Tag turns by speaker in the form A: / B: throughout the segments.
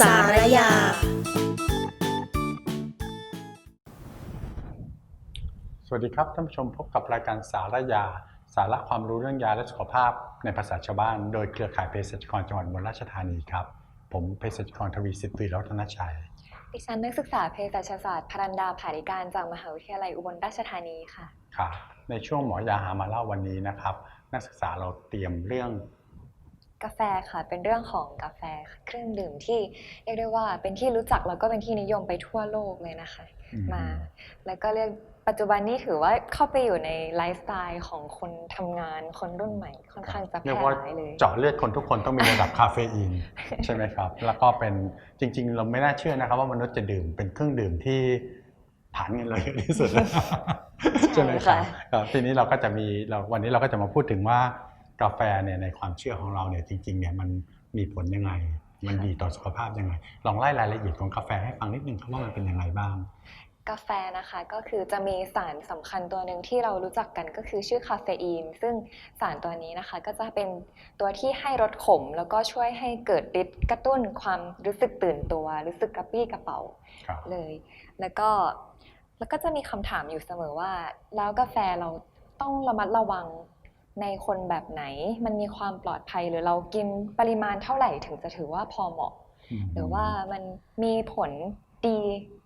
A: สารยา
B: สวัสดีครับท่านผู้ชมพบกับรายการสารยา สาระความรู้เรื่องยาและสุขภาพในภาษาชาวบ้าน โดยเครือข่ายเภสัชกรจังหวัดอุบลราชธานีครับ ผมเภสัชกรทวีสิทธิ์ตรีรัตนชัย
C: ดิฉันนักศึกษาเภสัชศาสตร์พรันดาผาริการจากมหาวิทยาลัยอุบลราชธานีค่ะ
B: ครับ ในช่วงหมอยาหามาเล่าวันนี้นะครับ นักศึกษาเราเตรียมเรื่อง
C: กาแฟค่ะ เป็นเรื่องของกาแฟเครื่องดื่มที่เรียกได้ว่าเป็นที่รู้จักแล้วก็เป็นที่นิยมไปทั่วโลกเลยนะคะ
B: อืม
C: มา แล้วก็เรียกปัจจุบันนี้ถือว่าเข้าไปอยู่ในไลฟ์สไตล์ของคนทำงานคนรุ่นใหม่ค่อนข้างจะแพ
B: เรีย
C: ร่
B: กว่า
C: หลายเลย
B: เจาะเลือดคนทุกคนต้องมีระดับคาเฟอีนใช่ไหมครับ แล้วก็เป็นจริง ๆ เราไม่น่าเชื่อนะครับ ว่ามนุษย์จะดื่มเป็นเครื่องดื่มที่ฐานเงินเราเยอะที่สุดใช่ไหมครับครับทีนี้เราก็จะมีเราวันนี้เราก็จะมาพูดถึงว่า กาแฟเนี่ยในความเชื่อของเราเนี่ยจริงๆเนี่ยมันมีผลยังไง มันดีต่อสุขภาพยังไง ลองไล่รายละเอียดของกาแฟให้ฟังนิดนึงครับว่ามันเป็นยังไงบ้าง
C: กาแฟนะคะก็คือจะมีสารสำคัญตัวหนึ่งที่เรารู้จักกันก็คือชื่อคาเฟอีน ซึ่งสารตัวนี้นะคะก็จะเป็นตัวที่ให้รสขม แล้วก็ช่วยให้เกิดฤทธิ์กระตุ้นความรู้สึกตื่นตัว รู้สึกกระปรี้กระเป๋า
B: ครับ
C: เลย แล้วก็แล้วก็จะมีคำถามอยู่เสมอว่า แล้วกาแฟเราต้องระมัดระวัง ในคนแบบไหน มันมีความปลอดภัยหรือเรากินปริมาณเท่าไหร่ถึงจะถือว่าพอเหมาะ หรือว่ามันมีผลดี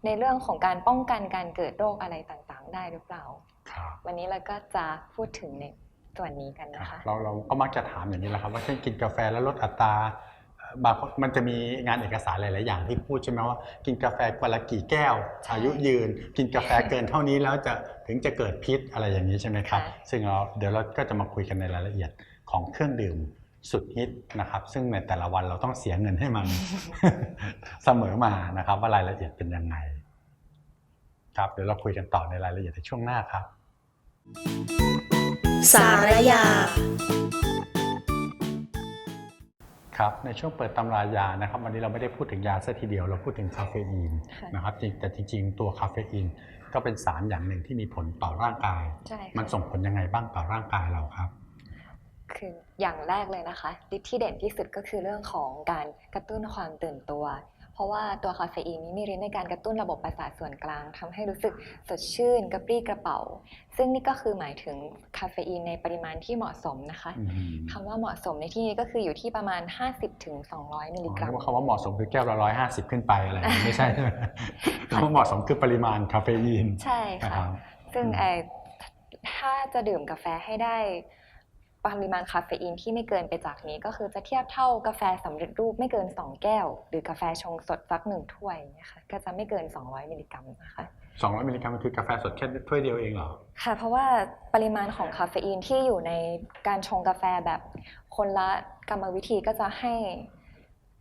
C: ในเรื่องของการป้องกันการเกิดโรคอะไรต่างๆ ได้หรือเปล่า
B: ครับ
C: วันนี้เราก็จะพูดถึงในส่วนนี้กัน
B: ครับ
C: นะคะ
B: เราเราก็มักจะถามอย่างนี้แหละครับว่าเช่นกินกาแฟแล้วลดอัตราเอ่อ บางคนมันจะมีงานเอกสารหลาย ๆ อย่างที่พูดใช่ไหมว่ากินกาแฟวันละกี่แก้ว
C: ใช่
B: อายุยืน กินกาแฟเกินเท่านี้แล้วจะถึงจะเกิดพิษอะไรอย่างนี้ใช่ไหมครับ
C: ค่ะ
B: ซึ่งเราเดี๋ยวเราก็จะมาคุยกันในรายละเอียดของเครื่องดื่มสุดฮิตนะครับ ซึ่งในแต่ละวันเราต้องเสียเงินให้มันเสมอมานะครับ ว่ารายละเอียดเป็นยังไง ครับเดี๋ยวเราคุยกันต่อในรายละเอียดในช่วงหน้าครับ
A: สารยา
B: ครับในช่วงเปิดตำรายานะครับวันนี้เราไม่ได้พูดถึงยาซะทีเดียวเราพูดถึงคาเฟอีน
C: ค่ะ
B: นะครับจริงแต่จริงๆ ตัวคาเฟอีนก็เป็นสารอย่างหนึ่งที่มีผลต่อร่างกาย
C: ใช่
B: มัน
C: ค่ะ
B: ส่งผลยังไงบ้างต่อร่างกายเราครับ
C: คืออย่างแรกเลยนะคะฤทธิ์ที่เด่นที่สุดก็คือเรื่องของการกระตุ้นความตื่นตัวเพ ราะว่าตัวคาเฟอีนนี้มีฤทธิ์ในการกระตุ้นระบบประสาทส่วนกลางทำให้รู้สึกสดชื่นกระปรี้กระเป๋า ซึ่งนี่ก็คือหมายถึงคาเฟอีนในปริมาณที่เหมาะสมนะคะ
B: อืม
C: คำว่าเหมาะสมในที่นี้ก็คืออยู่ที่ประมาณ 50-200ถึง200มิลลิกรัม
B: เรียกว่าคำว่าเหมาะสมคือแก้วละร้อยห้าสิบขึ้นไปอะไรอย่างนี้ไม่ใช่คำว่าเหมาะสมคือปริมาณคาเฟอีน
C: ใช่
B: นะ
C: ค่ะ
B: ครับ
C: ซึ่ง
B: อืม
C: ไอถ้าจะดื่มกาแฟให้ได้ ปริมาณคาเฟอีนที่ไม่เกินไปจากนี้ก็คือจะเทียบเท่ากาแฟสำเร็จรูปไม่เกิน 2 แก้ว หรือกาแฟชงสดสักหนึ่งถ้วยนะคะก็จะไม่เกิน 200 มิลลิกรัมนะคะ
B: สองร้อยมิลลิกรัมมันคือกาแฟสดแค่ถ้วยเดียวเองเหรอ
C: ค่ะ เพราะว่าปริมาณของคาเฟอีนที่อยู่ในการชงกาแฟแบบคนละกรรมวิธีก็จะให้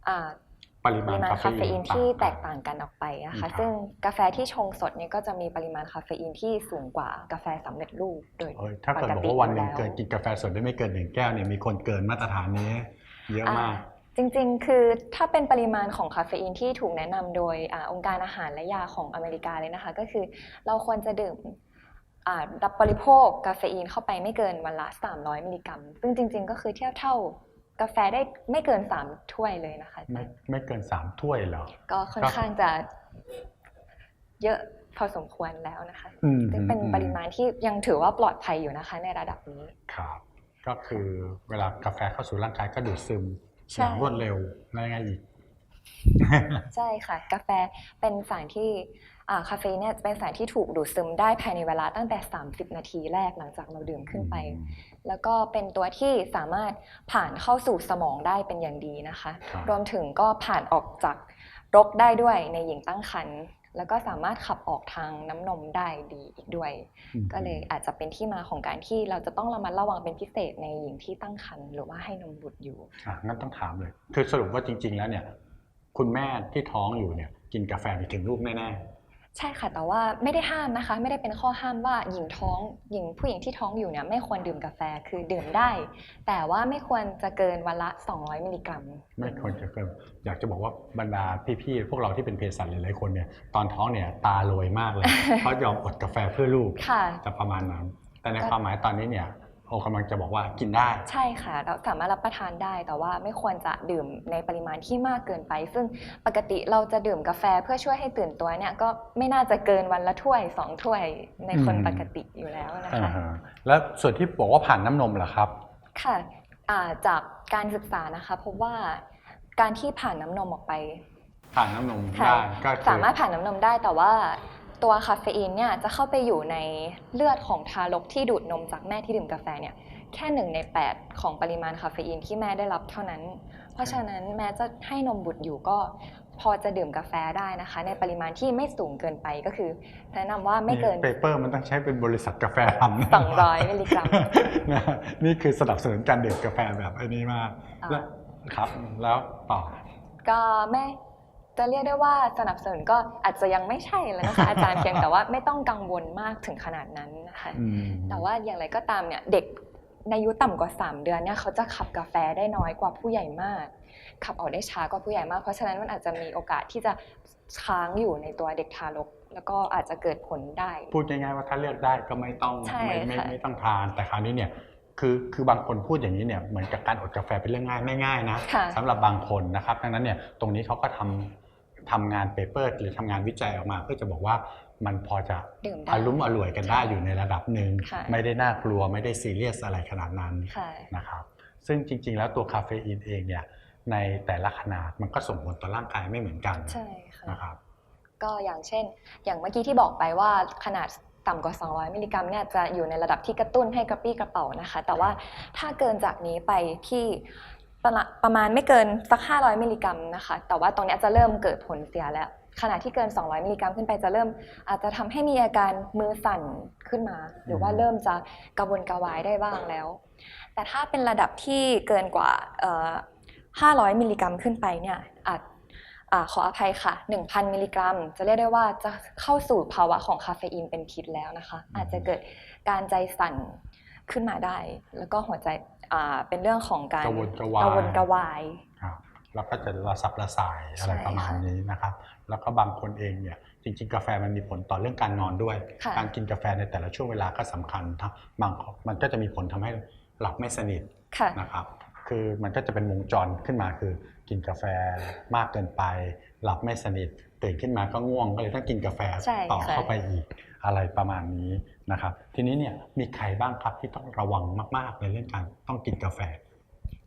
C: อ่า
B: ป ริ
C: ป
B: มาณ
C: ริมาณ
B: คา
C: คา
B: เฟ
C: เฟ
B: อี
C: อี
B: น
C: นที่แตก
B: ต่าง
C: ต่างกันออกไปนะ
B: ครั
C: คะ
B: บ
C: ซึ่งกาแฟที่ชงสดเนี่ยก็จะมีปริมาณคาเฟอีนที่สูงกว่ากาแฟสำเร็จรูปโดย
B: เอ้ยถ้าเกิด
C: ป
B: บอก
C: ติ
B: ว่าวันหนึ่ง
C: อยู่
B: เกินกินกาแฟสดได้ไม่เกินหนึ่งแก้วเนี่ยมีคนเกินมาตรฐานนี้เยอะมาก
C: อ่าจริงๆ คือถ้าเป็นปริมาณของคาเฟอีนที่ถูกแนะนำโดยอาองค์การอาหารและยาของอเมริกาเลยนะคะ ก็คือเราควรจะดื่มอ่ารับบริโภคกาเฟอีนเข้าไปไม่เกินวันละ 300 มิลลิกรัม ซึ่งจริงๆ ก็คือเทียบเท่า กาแฟได้ไม่เกิน3ถ้วยเลยนะคะ
B: ไม่ไม่เกินสามถ้วยเหรอ
C: ก็ค่อนข้างจะเยอะพอสมควรแล้วนะคะ
B: อืม
C: ซึ่งเป็น
B: อืม
C: ปริมาณที่ยังถือว่าปลอดภัยอยู่นะคะ ในระดับนี้
B: ครับ ก็คือเวลากาแฟเข้าสู่ร่างกายก็ดูดซึม
C: ใช่
B: อย่างรวดเร็วแล้วยังไงอีก
C: ใช่ค่ะ กาแฟเป็นสารที่อ่า คาเฟอีนเนี่ยเป็นสารที่ถูกดูดซึมได้ภายในเวลาตั้งแต่ 30 นาทีแรกหลังจากเราดื่มขึ้นไป แล้วก็เป็นตัวที่สามารถผ่านเข้าสู่สมองได้เป็นอย่างดีนะคะ
B: ครับ
C: รวมถึงก็ผ่านออกจากรกได้ด้วยในหญิงตั้งครรภ์แล้วก็สามารถขับออกทางน้ำนมได้ดีอีกด้วย
B: อืม
C: ก็เลยอาจจะเป็นที่มาของการที่เราจะต้องระมัดระวังเป็นพิเศษในหญิงที่ตั้งครรภ์หรือว่าให้นมบุตรอยู่
B: อะงั้นต้องถามเลย คือสรุปว่าจริง ๆ แล้วเนี่ย คุณแม่ที่ท้องอยู่เนี่ย กินกาแฟไปถึงลูกแน่
C: ใช่ค่ะ แต่ว่าไม่ได้ห้ามนะคะ ไม่ได้เป็นข้อห้ามว่าหญิงท้องหญิงผู้หญิงที่ท้องอยู่เนี่ยไม่ควรดื่มกาแฟคือดื่มได้ แต่ว่าไม่ควรจะเกินวันละ 200 มิลลิกรัม
B: ๆไม่ควรจะเกินอยากจะบอกว่าบรรดาพี่ๆพวกเราที่เป็นเภสัชหลายๆคนเนี่ยตอนท้องเนี่ยตาโรยมากเลยเพราะยอมอดกาแฟเพื่อลูก
C: ค่ะ
B: จะประมาณนั้นแต่ใน
C: ก็
B: ความหมายตอนนี้เนี่ย โอกำลังจะบอกว่ากินได้
C: ใช่ค่ะ เราสามารถรับประทานได้แต่ว่าไม่ควรจะดื่มในปริมาณที่มากเกินไป ซึ่งปกติเราจะดื่มกาแฟเพื่อช่วยให้ตื่นตัวเนี่ยก็ไม่น่าจะเกินวันละถ้วยสองถ้วยในคน
B: อืม
C: ปกติอยู่แล้วนะ
B: อ่า
C: คะ
B: ฮะแล้วส่วนที่บอกว่าผ่านน้ำนมเหรอครับ
C: ค่ะอ่าจากการศึกษานะคะพบว่าการที่ผ่านน้ำนมออกไป
B: ผ่านน้ำนม
C: ค่ะ
B: ได้ก็คือ
C: สามารถผ่านน้ำนมได้แต่ว่า ตัวคาเฟอีนเนี่ยจะเข้าไปอยู่ในเลือดของทารกที่ดูดนมจากแม่ที่ดื่มกาแฟเนี่ยแค่หนึ่งใน 8 ของปริมาณคาเฟอีนที่แม่ได้รับเท่านั้น เพราะฉะนั้นแม้จะให้นมบุตรอยู่ก็พอจะดื่มกาแฟได้นะคะ ในปริมาณที่ไม่สูงเกินไปก็คือแนะนำว่าไม่เกิน
B: เปเปอร์มันต้องใช้เป็นบริษัทกาแฟทำนะ
C: 200มิลลิกรัม
B: นะนี่คือสนับสนุนการดื่มกาแฟแบบไอ้นี้มาก
C: อ่า
B: แล้วครับแล้วต่อ
C: ก็ไม่ จะเรียกได้ว่าสนับสนุนก็อาจจะยังไม่ใช่แล้วนะคะอาจารย์เพียงแต่ว่าไม่ต้องกังวลมากถึงขนาดนั้นนะคะ
B: อืม
C: แต่ว่าอย่างไรก็ตามเนี่ยเด็กในอายุต่ำกว่า 3 เดือนเนี่ยเขาจะขับกาแฟได้น้อยกว่าผู้ใหญ่มาก ขับออกได้ช้ากว่าผู้ใหญ่มาก เพราะฉะนั้นมันอาจจะมีโอกาสที่จะค้างอยู่ในตัวเด็กทารก แล้วก็อาจจะเกิดผลได้
B: พูดง่ายๆว่าถ้าเลือกได้ก็ไม่ต้อง
C: ใช่
B: ไม่ไม่
C: ค่ะ
B: ไม่ต้องทานแต่คราวนี้เนี่ยคือคือบางคนพูดอย่างนี้เนี่ยเหมือนกับการอดกาแฟเป็นเรื่องง่ายไม่ง่ายนะ
C: ค่ะ
B: สำหรับบางคนนะครับดังนั้นเนี่ยตรงนี้เขาก็ทำ ทำงานเปเปอร์หรือทำงานวิจัยออกมา เพื่อจะบอกว่ามันพอจะ
C: ดื่มได้
B: อารุ่มอร่วยกันได้อยู่ในระดับหนึ่ง
C: ค่ะ
B: ไม่ได้น่ากลัวไม่ได้ซีเรียสอะไรขนาดนั้น
C: ค่ะ
B: นะครับซึ่งจริง ๆ แล้วตัวคาเฟอีนเองเนี่ยในแต่ละขนาดมันก็ส่งผลต่อร่างกายไม่เหมือนกัน
C: ใช่ค่ะ
B: นะครับ
C: ก็อย่างเช่น อย่างเมื่อกี้ที่บอกไปว่าขนาดต่ำกว่า 200 มิลลิกรัมเนี่ยจะอยู่ในระดับที่กระตุ้นให้กระปี้กระเป๋านะคะ แต่ว่าถ้าเกินจากนี้ไปที่ ประมาณประมาณไม่เกินสัก 500 มิลลิกรัมนะคะ แต่ว่าตรงนี้จะเริ่มเกิดผลเสียแล้ว ขณะที่เกิน 200 มิลลิกรัมขึ้นไปจะเริ่ม อาจจะทำให้มีอาการมือสั่นขึ้นมา หรือว่าเริ่มจะกระวนกระวายได้บ้างแล้ว แต่ถ้าเป็นระดับที่เกินกว่า 500 มิลลิกรัมขึ้นไปเนี่ยอาจอขออภัยค่ะ 1,000 มิลลิกรัม จะเรียกได้ว่าจะเข้าสู่ภาวะของคาเฟอีนเป็นพิษแล้วนะคะ อาจจะเกิดการใจสั่นขึ้นมาได้ แล้วก็หัวใจ เป็นเรื่องของการ
B: กระวนกระวาย
C: กระวนกระวาย
B: ครับแล้วก็จะระสับระสายอะไร
C: ใช่
B: ประมาณ
C: ค่ะ
B: นี้นะครับ แล้วก็บางคนเองเนี่ยจริงๆ กาแฟมันมีผลต่อเรื่องการนอนด้วย
C: ค่ะ
B: การกินกาแฟในแต่ละช่วงเวลาก็สำคัญทั้งบางมันก็จะมีผลทำให้หลับไม่สนิท
C: ค่ะ
B: นะครับ คือมันก็จะเป็นวงจรขึ้นมาคือ กินกาแฟมากเกินไป หลับไม่สนิทตื่นขึ้นมาก็ง่วงก็เลยต้องกินกาแฟ
C: ใช่
B: ต่อ
C: ค่ะ
B: เข้าไปอีกอะไรประมาณนี้ นะครับ ทีนี้เนี่ยมีใครบ้างครับที่ต้องระวังมากๆในเรื่องการต้องกินกาแฟ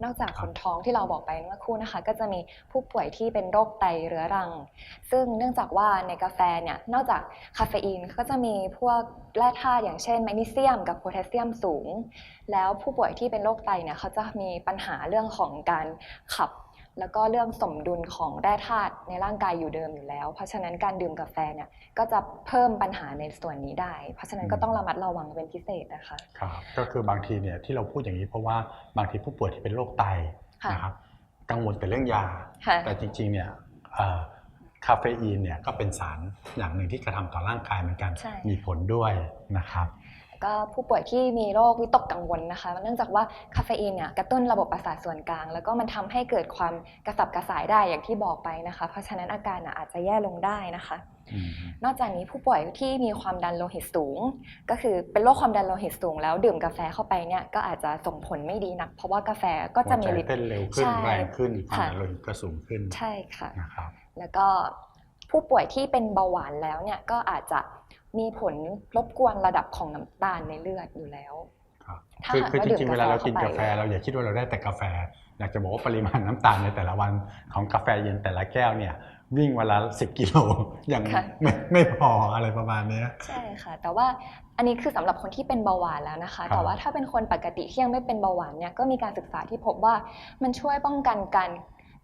C: นอกจากคนท้องที่เราบอกไปเมื่อครู่นะคะ ก็จะมีผู้ป่วยที่เป็นโรคไตเรื้อรัง ซึ่งเนื่องจากว่าในกาแฟเนี่ยนอกจากคาเฟอีนก็จะมีพวกแร่ธาตุอย่างเช่นแมกนีเซียมกับโพแทสเซียมสูง แล้วผู้ป่วยที่เป็นโรคไตเนี่ยเขาจะมีปัญหาเรื่องของการขับ แล้วก็เรื่องสมดุลของแร่ธาตุในร่างกายอยู่เดิมอยู่แล้ว เพราะฉะนั้นการดื่มกาแฟเนี่ยก็จะเพิ่มปัญหาในส่วนนี้ได้ เพราะฉะนั้นก็ต้องระมัดระวังเป็นพิเศษนะคะ
B: ครับก็คือบางทีเนี่ยที่เราพูดอย่างนี้เพราะว่าบางทีผู้ป่วยที่เป็นโรคไต
C: ค่ะ
B: นะครับกังวลแต่เรื่องยา
C: ค่ะ
B: แต่จริงๆเนี่ยเอ่อคาเฟอีนเนี่ยก็เป็นสารอย่างหนึ่งที่กระทำต่อร่างกายเหมือนกัน
C: ใช่
B: มีผลด้วยนะครับ
C: ก็ผู้ป่วยที่มีโรควิตกกังวลนะคะ เนื่องจากว่าคาเฟอีนเนี่ยกระตุ้นระบบประสาทส่วนกลาง แล้วก็มันทำให้เกิดความกระสับกระส่ายได้อย่างที่บอกไปนะคะ เพราะฉะนั้นอาการน่ะอาจจะแย่ลงได้นะคะ
B: อืม
C: นอกจากนี้ผู้ป่วยที่มีความดันโลหิตสูง ก็คือเป็นโรคความดันโลหิตสูง แล้วดื่มกาแฟเข้าไปเนี่ยก็อาจจะส่งผลไม่ดีนัก เพราะว่ากาแฟก็จะมี
B: หัวใจ
C: ฤทธิ์
B: เต้นเร็วขึ้น
C: ใช่
B: แรงขึ้นความ
C: ค่ะ
B: ดันโลหิตก็สูงขึ้น
C: ใช่ค่ะ
B: นะครับ
C: แล้วก็ผู้ป่วยที่เป็นเบาหวานแล้วเนี่ยก็อาจจะ มีผลรบกวนระดับของน้ำตาลในเลือดอยู่แล้ว
B: ครับ
C: ถ้า
B: คือ
C: หาก
B: คือ
C: ว่า
B: จ
C: ดื่ม
B: ริงๆเวลาเรากิน
C: กาแฟ
B: กาแฟ
C: เข้าไป
B: เราอย่าคิดว่าเราได้แต่กาแฟ อยากจะบอกว่าปริมาณน้ำตาลในแต่ละวันของกาแฟเย็นแต่ละแก้วเนี่ยวิ่งเวนลาสิบกิโลยัง
C: ค่ะ
B: ไม่ไม่พออะไรประมาณเนี้ย
C: ใช่ค่ะ แต่ว่าอันนี้คือสำหรับคนที่เป็นเบาหวานแล้วนะคะ
B: ครับ
C: แต่ว่าถ้าเป็นคนปกติที่ยังไม่เป็นเบาหวานเนี่ยก็มีการศึกษาที่พบว่ามันช่วยป้องกันการ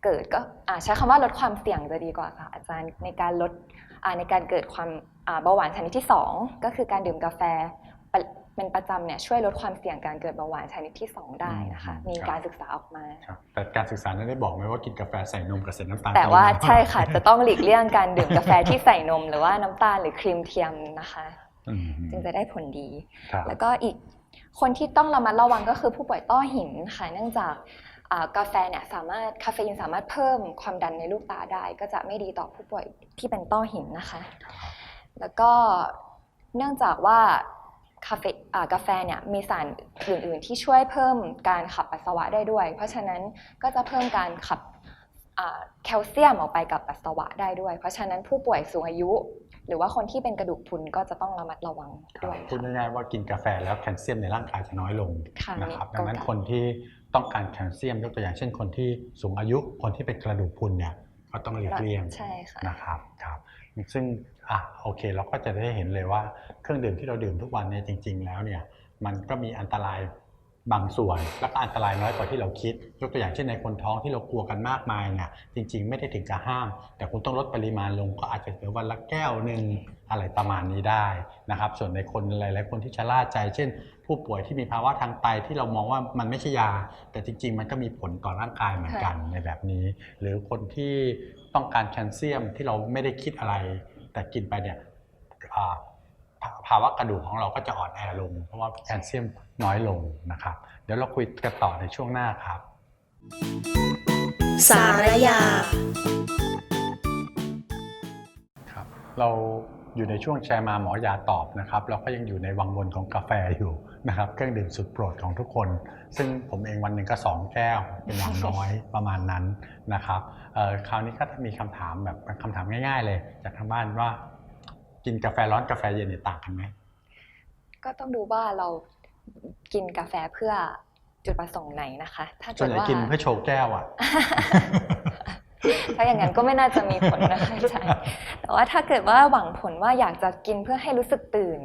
C: เกิดก็อ่าใช้คำว่าลดความเสี่ยงจะดีกว่าค่ะอาจารย์ในการลดอ่าในการเกิดความอ่า เบาหวานชนิดที่ 2 ก็คือการดื่มกาแฟปะเป็นประจำเนี่ยช่วยลดความเสี่ยงการเกิดเบาหวานชนิดที่ 2 ได้นะคะ
B: อืม
C: มี
B: ครับ
C: การศึกษาออกมา
B: ครับแต่การศึกษานั้นได้บอกไหมว่ากินกาแฟใส่นมกับใส่น้ำตาล
C: แต่ว่า
B: ปริมณ
C: ใช่ค่ะจะต้องหลีกเลี่ยงการดื่มกาแฟที่ใส่นม หรือว่าน้ำตาลหรือครีมเทียมนะคะ
B: อืม
C: จึงจะได้ผลดี
B: ครับ
C: แล้วก็อีกคนที่ต้องระมัดระวังก็คือผู้ป่วยต้อหินค่ะเนื่องจากอ่ากาแฟเนี่ยสามารถคาเฟอีนสามารถเพิ่มความดันในลูกตาได้ ก็จะไม่ดีต่อผู้ป่วยที่เป็นต้อหินนะคะ แล้วก็เนื่องจากว่าคาเฟอ่ากาแฟเนี่ยมีสารอื่น ๆ ที่ช่วยเพิ่มการขับปัสสาวะได้ด้วย เพราะฉะนั้นก็จะเพิ่มการขับอ่าแคลเซียมออกไปกับปัสสาวะได้ด้วย เพราะฉะนั้นผู้ป่วยสูงอายุ หรือว่าคนที่เป็นกระดูกพรุนก็จะต้องระมัดระวัง
B: ครับ
C: ด้วย
B: พูด
C: ค่ะ
B: ง่ายๆว่ากินกาแฟแล้วแคลเซียมในร่างกายจะน้อยลง
C: ค่ะ
B: นะครับ
C: มี
B: ดังนั้น
C: โอกาส
B: คนที่ต้องการแคลเซียมยกตัวอย่างเช่นคนที่สูงอายุคนที่เป็นกระดูกพรุนเนี่ยก็ต้องหลีกเลี่ยง
C: ใช่ค่ะ
B: นะครับครับ ซึ่งอะโอเค เราก็จะได้เห็นเลยว่าเครื่องดื่มที่เราดื่มทุกวันเนี่ยจริง ๆ แล้วเนี่ยมันก็มีอันตรายบางส่วน แล้วก็อันตรายน้อยกว่าที่เราคิด ยกตัวอย่างเช่นในคนท้องที่เรากลัวกันมากมายเนี่ยจริง ๆ ไม่ได้ถึงกับห้าม แต่คุณต้องลดปริมาณลงก็อาจจะเหลือวันละแก้วหนึ่งอะไรประมาณนี้ได้นะครับ ส่วนในคนหลายๆคนที่ชะล่าใจ เช่น ผู้ป่วยที่มีภาวะทางไตที่เรามองว่ามันไม่ใช่ยา แต่จริง ๆ มันก็มีผลต่อร่างกายเหมือนกันในแบบนี้ หรือคนที่ ต้องการแคลเซียมที่เราไม่ได้คิดอะไร แต่กินไปเนี่ยอ่าภาภาวะกระดูกของเราก็จะอ่อนแอลง เพราะว่าแคลเซียมน้อยลงนะครับ เดี๋ยวเราคุยกันต่อในช่วงหน้าครับ
A: สารยา
B: ครับเรา อยู่ในช่วงแชร์มาหมอยาตอบนะครับเราก็ยังอยู่ในวังวนของกาแฟอยู่นะครับเครื่องดื่มสุดโปรดของทุกคน ซึ่งผมเองวันหนึ่งก็ 2 แก้วเป็นอย่างน้อยประมาณนั้นนะครับเอ่อคราวนี้ก็มีคำถามแบบคำถามง่าย ๆ เลย จากทางบ้านว่า กินกาแฟร้อนกาแฟเย็นเนี่ยต่างกันไหม
C: ก็ต้องดูว่าเรากินกาแฟเพื่อจุดประสงค์ไหนนะคะ ถ้า
B: ส่
C: เกิ
B: วน
C: ด
B: ใหญ่
C: ว่า
B: กินเพื่อโชว์แก้วอะ
C: ถ้าอย่างนั้นก็ไม่น่าจะมีผลนะคะอาจารย์แต่ว่าถ้าเกิดว่าหวังผลว่าอยากจะกินเพื่อให้รู้สึกตื่น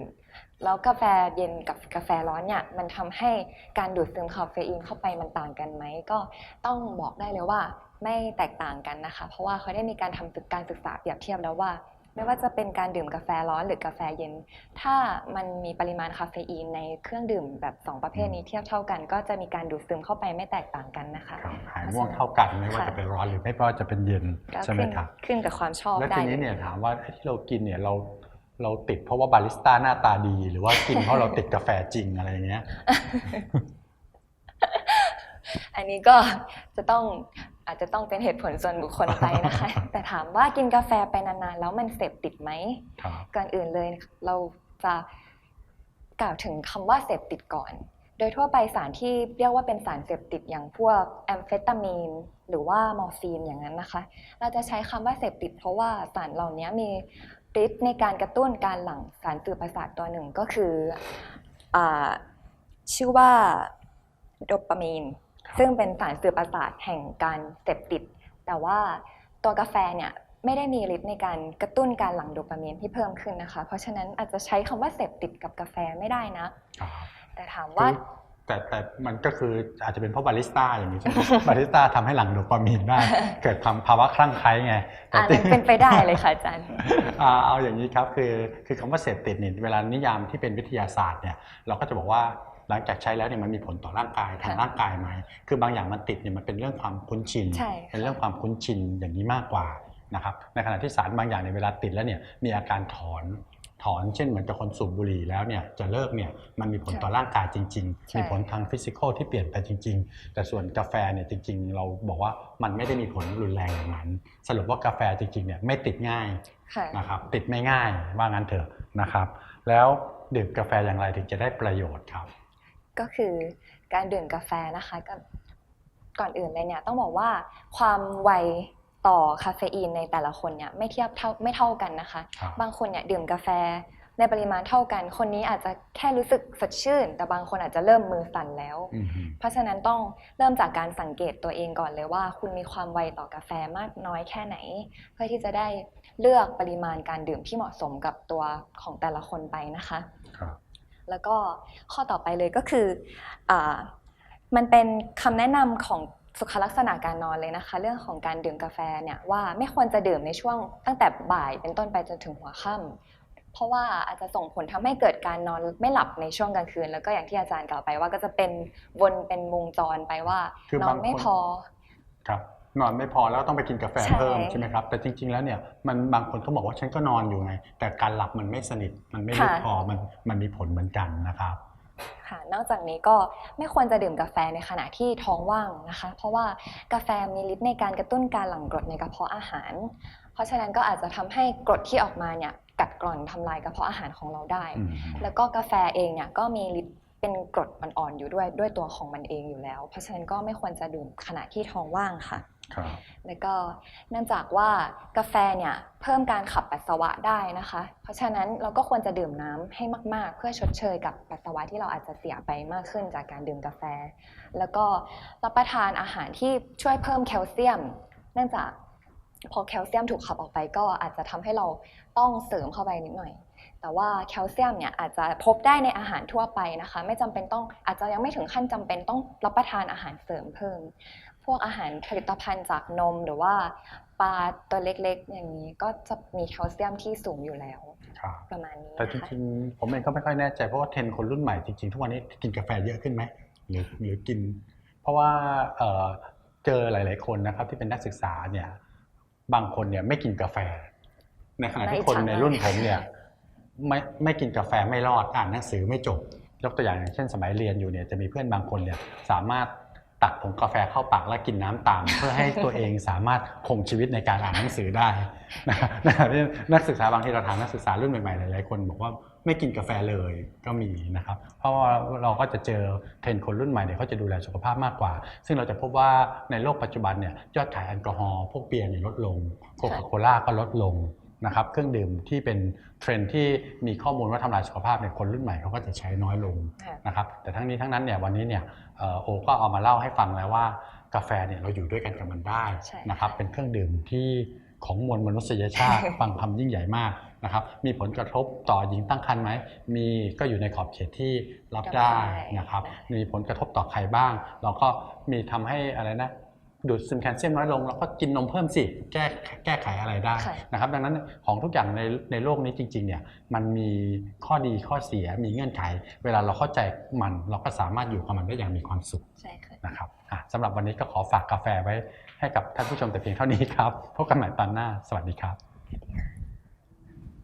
C: แล้วกาแฟเย็นกับกาแฟร้อนเนี่ยมันทำให้การดูดซึมคาเฟอีนเข้าไปมันต่างกันไหม ก็ต้องบอกได้เลยว่าไม่แตกต่างกันนะคะ เพราะว่าเขาได้มีการทำศึกการศึกษาเปรียบเทียบแล้วว่า ไม่ว่าจะเป็นการดื่มกาแฟร้อนหรือกาแฟเย็น ถ้ามันมีปริมาณคาเฟอีนในเครื่องดื่มแบบสองประเภทนี้เทียบเท่ากัน ก็จะมีการดูดซึมเข้าไปไม่แตกต่างกันนะคะ
B: ครับหายง่วงเท่ากันไม่ว่า
C: ค่ะ
B: จะเป็นร้อนหรือไม่ว่าจะเป็นเย็น
C: ก็
B: ใช่ไหม
C: ขึ้น
B: ครับ
C: ขึ้นกับความชอบ
B: แล้ว
C: ได้
B: ทีนี้เนี่ยถามว่าไอ้ที่เรากินเนี่ยเราเราติดเพราะว่าบาริสต้าหน้าตาดี หรือว่ากินเพราะเราติดกาแฟจริงอะไรอย่างเงี้ย
C: อันนี้ก็จะต้อง อาจจะต้องเป็นเหตุผลส่วนบุคคลไปนะคะ แต่ถามว่ากินกาแฟไปนานๆ แล้วมันเสพติดไหม
B: ครับ
C: ก่อนอื่นเลยเราจะกล่าวถึงคำว่าเสพติดก่อน โดยทั่วไปสารที่เรียกว่าเป็นสารเสพติดอย่างพวกแอมเฟตามีนหรือว่ามอร์ฟีนอย่างนั้นนะคะ เราจะใช้คำว่าเสพติด เพราะว่าสารเหล่านี้มีฤทธิ์ในการกระตุ้นการหลั่งสารสื่อประสาทตัวหนึ่งก็คืออาชื่อว่าโดปามีน ซึ่งเป็นสารสื่อประสาทแห่งการเสพติด แต่ว่าตัวกาแฟเนี่ยไม่ได้มีฤทธิ์ในการกระตุ้นการหลั่งโดปามีนที่เพิ่มขึ้นนะคะ เพราะฉะนั้นอาจจะใช้คำว่าเสพติดกับกาแฟไม่ได้นะ
B: ครับ
C: แต่ถามว่า
B: คือแต่แต่มันก็คืออาจจะเป็นเพราะบาริสต้าอย่างนี้ใช่ไหมบาริสต้าทำให้หลั่งโดปามีนได้ เกิดความภาวะคลั่งไคล้ไงแต่
C: อัน
B: ที่
C: นั้นเป็นไปได้เลยค่ะอาจารย์
B: อ่าเอาอย่างนี้ครับคือคือคำว่าเสพติดเนี่ยเวลานิยามที่เป็นวิทยาศาสตร์เนี่ยเราก็จะบอกว่า หลังจากใช้แล้วเนี่ยมันมีผลต่อร่างกายทาง
C: ค่ะ
B: ร่างกายไหมคือบางอย่างมันติดเนี่ยมันเป็นเรื่องความคุ้นชิน
C: ใช่ค่ะ
B: เป็นเรื่องความคุ้นชินอย่างนี้มากกว่านะครับในขณะที่สารบางอย่างในยเวลาติดแล้วเนี่ยมีอาการถอนถอนเช่นเหมือนกับคนสูบบุหรี่แล้วเนี่ยจะเลิกเนี่ยมันมีผลต่อร่างกายจริง
C: ใช่
B: ๆมีผลทางฟิสิกอลที่เปลี่ยนไปจริง ๆ แต่ส่วนกาแฟเนี่ยจริง ๆ เราบอกว่ามันไม่ได้มีผลรุนแรงอย่างนั้น สรุปว่ากาแฟจริงๆเนี่ยไม่ติดง่าย
C: ค่ะ
B: นะครับติดไม่ง่ายว่างั้นเถอะนะครับ แล้วดื่มกาแฟอย่างไรถึงจะได้ประโยชน์ครับ
C: ก็คือการดื่มกาแฟนะคะก็ก่อนอื่นเลยเนี่ยต้องบอกว่าความไวต่อคาเฟอีนในแต่ละคนเนี่ยไม่เทียบเท่าไม่เท่ากันนะคะ
B: ครับ
C: บางคนเนี่ยดื่มกาแฟในปริมาณเท่ากัน คนนี้อาจจะแค่รู้สึกสดชื่น แต่บางคนอาจจะเริ่มมือสั่นแล้ว
B: อืมฮึ
C: เพราะฉะนั้นต้องเริ่มจากการสังเกตตัวเองก่อนเลยว่า คุณมีความไวต่อกาแฟมากน้อยแค่ไหน เพื่อที่จะได้เลือกปริมาณการดื่มที่เหมาะสมกับตัวของแต่ละคนไปนะคะ
B: ครับ
C: แล้วก็ข้อต่อไปเลยก็คืออามันเป็นคำแนะนำของสุขลักษณะการนอนเลยนะคะ เรื่องของการดื่มกาแฟเนี่ยว่าไม่ควรจะดื่มในช่วงตั้งแต่บ่ายเป็นต้นไปจนถึงหัวค่ำเพราะว่าอาจจะส่งผลทำให้เกิดการนอนไม่หลับในช่วงกลางคืน แล้วก็อย่างที่อาจารย์กล่าวไปว่าก็จะเป็นวนเป็นวงจรไปว่า
B: คือน
C: อนไม่
B: บางคน
C: พอ
B: ครับ นอนไม่พอแล้วต้องไปกินกาแฟ
C: ใช่
B: เพิ่มใช่ไหมครับแต่จริง ๆ แล้วเนี่ยมันบางคนก็บอกว่าฉันก็นอนอยู่ไง แต่การหลับมันไม่สนิทมันไม่ลึกพอมันมันมีผลเหมือนกันนะครับ
C: ค่ะ นอกจากนี้ก็ไม่ควรจะดื่มกาแฟในขณะที่ท้องว่างนะคะ เพราะว่ากาแฟมีฤทธิ์ในการกระตุ้นการหลั่งกรดในกระเพาะอาหาร เพราะฉะนั้นก็อาจจะทำให้กรดที่ออกมาเนี่ยกัดกกร่อนทำลายกระเพาะอาหารของเราได้
B: อืม
C: แล้วก็กาแฟเองเนี่ยก็มีฤทธิ์เป็นกรดอ่อนๆอยู่ด้วยด้วยตัวของมันเองอยู่แล้ว เพราะฉะนั้นก็ไม่ควรจะดื่มขณะที่ท้องว่างค่ะ
B: ครับ
C: แล้วก็เนื่องจากว่ากาแฟเนี่ยเพิ่มการขับปัสสาวะได้นะคะ เพราะฉะนั้นเราก็ควรจะดื่มน้ำให้มาก ๆ เพื่อชดเชยกับปัสสาวะที่เราอาจจะเสียไปมากขึ้นจากการดื่มกาแฟ แล้วก็รับประทานอาหารที่ช่วยเพิ่มแคลเซียม เนื่องจากพอแคลเซียมถูกขับออกไปก็อาจจะทำให้เราต้องเสริมเข้าไปนิดหน่อย แต่ว่าแคลเซียมเนี่ยอาจจะพบได้ในอาหารทั่วไปนะคะ ไม่จำเป็นต้องอาจจะยังไม่ถึงขั้นจำเป็นต้องรับประทานอาหารเสริมเพิ่ม พวกอาหารผลิตภัณฑ์จากนมหรือว่าปลาตัวเล็กๆ อย่างนี้ก็จะมีแคลเซียมที่สูงอยู่แล้ว
B: ครับ
C: ประมาณนี้
B: แต่จ
C: นะคะ
B: ริงๆ ผมเองก็ไม่ค่อยแน่ใจเพราะว่าเทรนด์คนรุ่นใหม่จริงๆ ทุกวันนี้กินกาแฟเยอะขึ้นไหมหรือหรือกิน เพราะว่าเอ่อเจอหลาย ๆคนนะครับที่เป็นนักศึกษาเนี่ยบางคนเนี่ยไม่กินกาแฟ ในขณะที่คนในรุ่นผมเนี่ย ไม่ไม่กินกาแฟไม่รอดอ่านหนังสือไม่จบ ยกตัวอย่างอย่างเช่นสมัยเรียนอยู่เนี่ยจะมีเพื่อนบางคนเนี่ยสามารถตักผงกาแฟเข้าปากแล้วกินน้ำตาม เพื่อให้ตัวเองสามารถคงชีวิตในการอ่านหนังสือได้นะครับนักศึกษาบางทีเราถามนักศึกษารุ่นใหม่ๆหลายๆคน บอกว่าไม่กินกาแฟเลยก็มีนะครับ เพราะว่าเราก็จะเจอเทรนด์คนรุ่นใหม่เนี่ยเขาจะดูแลสุขภาพมากกว่า ซึ่งเราจะพบว่าในโลกปัจจุบันเนี่ยยอดขายแอลกอฮอล์พวกเบียร์เนี่ยลดลงโคคาโคล่าก็ลดลง นะครับเครื่องดื่มที่เป็นเทรนด์ที่มีข้อมูลว่าทำลายสุขภาพเนี่ยคนรุ่นใหม่เขาก็จะใช้น้อยลง
C: ค่ะ
B: นะครับแต่ทั้งนี้ทั้งนั้นเนี่ยวันนี้เนี่ยเอ่อโอก็เอามาเล่าให้ฟังแล้วว่ากาแฟเนี่ยเราอยู่ด้วยกันกับมันได้
C: ใช่
B: นะครับเป็นเครื่องดื่มที่ของมวลมนุษยชาติฟังคำยิ่งใหญ่มากนะครับมีผลกระทบต่อหญิงตั้งครรภ์ไหมมีก็อยู่ในขอบเขตที่รับได้นะครับมีผลกระทบต่อใครบ้าง เราก็มีทำให้อะไรนะ ดูดซึมแคลเซียมน้อยลงเราก็กินนมเพิ่มสิแก้แก้ไขอะไรได้
C: ค่ะ
B: นะครับ ดังนั้นของทุกอย่างในในโลกนี้จริงๆเนี่ยมันมีข้อดีข้อเสียมีเงื่อนไข เวลาเราเข้าใจมันเราก็สามารถอยู่กับมันได้อย่างมีความสุข
C: ใช่ค่ะ
B: นะครับอะสำหรับวันนี้ก็ขอฝากกาแฟไว้ให้กับท่านผู้ชมแต่เพียงเท่านี้ครับพบกันใหม่ตอนหน้า สวัสดีครับ